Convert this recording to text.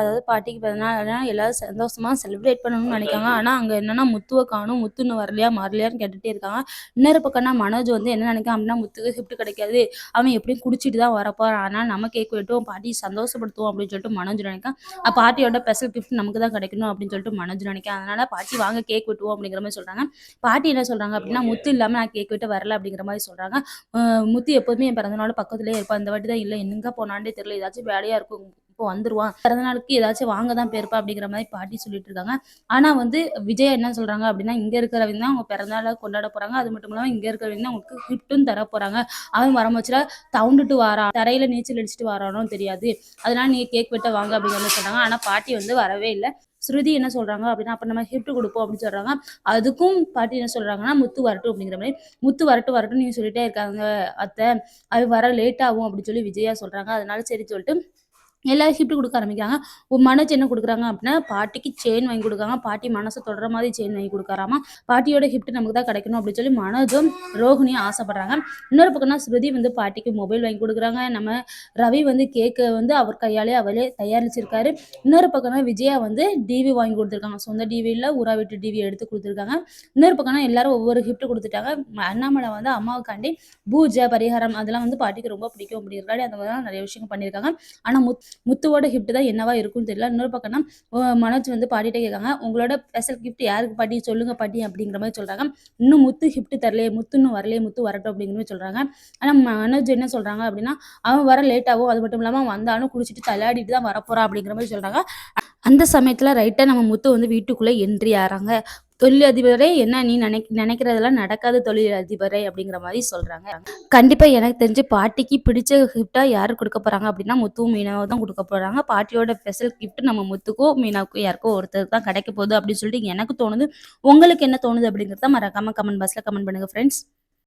அதாவது பாட்டிக்கு பிறந்தநாள் எல்லாரும் சந்தோஷமா செலிப்ரேட் பண்ணணும்னு நினைக்காங்க. ஆனால் அங்கே என்னன்னா முத்துவை காணும் முத்து இன்னும் வரலையா வரலையான்னு கேட்டுட்டே இருக்காங்க. இன்னொரு பக்கம்னா மனோஜ் வந்து என்ன நினைக்கான் அப்படின்னா முத்துக்கு கிஃப்ட் கிடைக்காது. அவன் எப்படியும் குடிச்சிட்டு தான் வரப்போறான். ஆனால் நம்ம கேக் வெட்டுவோம் பாட்டி சந்தோஷப்படுத்துவோம் அப்படின்னு சொல்லிட்டு மனோஜ் நினைக்கான். பாட்டியோட ஸ்பெஷல் கிஃப்ட் நமக்கு தான் கிடைக்கணும் அப்படின்னு சொல்லிட்டு மனோஜ் நினைக்கான். அதனால பாட்டி வாங்க கேக் வெட்டுவோம் அப்படிங்கிற மாதிரி சொல்றாங்க. பாட்டி என்ன சொல்றாங்க அப்படின்னா முத்து இல்லாம நான் கேக் வெட்ட வரல அப்படிங்கிற மாதிரி சொல்றாங்க. முத்து எப்போதுமே என் பிறந்தநாள் பக்கத்துலேயே இருப்பான் இந்த வாட்டி தான் இல்லை. எங்க போனான்டே தெரியல. ஏதாச்சும் வேலையா இருக்கும். இப்போ வந்துருவான். பிறந்த நாளுக்கு ஏதாச்சும் வாங்க தான் போயிருப்பா அப்படிங்கிற மாதிரி பாட்டி சொல்லிட்டு இருக்காங்க. ஆனா வந்து விஜய் என்ன சொல்றாங்க அப்படின்னா இங்க இருக்கிறவங்க தான் அவங்க பிறந்தநாளை கொண்டாட போறாங்க. அது மட்டும் இல்லாம இங்க இருக்கிறவங்க தான் உங்களுக்கு கிஃப்ட்டும் தர போறாங்க. அவன் வரமோச்சுல தவுண்டுட்டு வாரான். தரையில நீச்சல் அடிச்சுட்டு வரானோ தெரியாது. அதனால நீங்க கேக் வெட்ட வாங்க அப்படிங்கிற மாதிரி சொல்றாங்க. ஆனா பாட்டி வந்து வரவே இல்லை. ஸ்ருதி என்ன சொல்றாங்க அப்படின்னா அப்ப நம்ம கிஃப்ட் கொடுப்போம் அப்படின்னு சொல்றாங்க. அதுக்கும் பாட்டி என்ன சொல்றாங்கன்னா முத்து வரட்டும் அப்படிங்கிற மாதிரி. முத்து வரட்டும் வரட்டும் நீங்க சொல்லிட்டே இருக்காங்க அத்தை. அது வர லேட் ஆகும் அப்படின்னு சொல்லி விஜயா சொல்றாங்க. அதனால சரி சொல்லிட்டு எல்லாரும் கிஃப்ட் கொடுக்க ஆரம்பிக்கிறாங்க. மனோஜ் என்ன கொடுக்குறாங்க அப்படின்னா பாட்டிக்கு செயின் வாங்கி கொடுக்காங்க பாட்டி மனசு தொடர மாதிரி செயின் வாங்கி கொடுக்காராமா பாட்டியோட கிஃப்ட் நமக்கு தான் கிடைக்கணும் அப்படின்னு சொல்லி மனோஜும் ரோஹிணியும் ஆசைப்படுறாங்க. இன்னொரு பக்கம்னா ஸ்ருதி வந்து பாட்டிக்கு மொபைல் வாங்கி கொடுக்குறாங்க. நம்ம ரவி வந்து கேக்கை வந்து அவர் கையாலே அவளே தயாரிச்சிருக்காரு. இன்னொரு பக்கம்னா விஜயா வந்து டிவி வாங்கி கொடுத்துருக்காங்க. சொந்த டிவியில் ஊரா வீட்டு டிவி எடுத்து கொடுத்துருக்காங்க. இன்னொரு பக்கம்னா எல்லாரும் ஒவ்வொரு ஹிஃப்ட் கொடுத்துட்டாங்க. ம- அண்ணாமலை வந்து அம்மாவுக்காண்டி பூஜை பரிகாரம் அதெல்லாம் வந்து பாட்டிக்கு ரொம்ப பிடிக்கும் அப்படிங்கிறக்காடி அந்த மாதிரிலாம் நிறைய விஷயங்கள் பண்ணியிருக்காங்க. ஆனால் முத் முத்துவோட கிஃப்ட் தான் என்னவா இருக்கும்னு தெரியல. இன்னொரு பக்கம்னா மனோஜ் வந்து பாட்டிகிட்டே கேட்காங்க. உங்களோட ஸ்பெஷல் கிஃப்ட் யாருக்கு பாட்டி? சொல்லுங்க பாட்டி அப்படிங்கிற மாதிரி சொல்றாங்க. இன்னும் முத்து கிஃப்ட் தரலையே முத்து இன்னும் வரலையே முத்து வரட்டும் அப்படிங்கிற மாதிரி சொல்றாங்க. ஆனா மனோஜ் என்ன சொல்றாங்க அப்படின்னா அவன் வர லேட் ஆகும் அது மட்டும் இல்லாம அவன் வந்தாலும் குடிச்சிட்டு தள்ளாடிட்டு தான் வரப்போறான் அப்படிங்கிற மாதிரி சொல்றாங்க. அந்த சமயத்துல ரைட்டா நம்ம முத்து வந்து வீட்டுக்குள்ள என்ட்ரி ஆறாங்க. தொழிலதிபரே என்ன நீ நினை நினைக்கிறதெல்லாம் நடக்காது தொழிலதிபரே அப்படிங்கிற மாதிரி சொல்றாங்க. கண்டிப்பா எனக்கு தெரிஞ்சு பாட்டிக்கு பிடிச்ச கிஃப்டா யாரு கொடுக்க போறாங்க அப்படின்னா முத்துவும் மீனாவும் தான் கொடுக்க போறாங்க. பாட்டியோட ஸ்பெஷல் கிஃப்ட் நம்ம முத்துக்கும் மீனாவுக்கும் யாருக்கோ ஒருத்தருக்கு தான் கிடைக்க போகுது அப்படின்னு சொல்லிட்டு எனக்கு தோணுது. உங்களுக்கு என்ன தோணுது அப்படிங்கிறத மறக்காம கமெண்ட் பாக்ஸ்ல கமெண்ட் பண்ணுங்க ஃப்ரெண்ட்ஸ்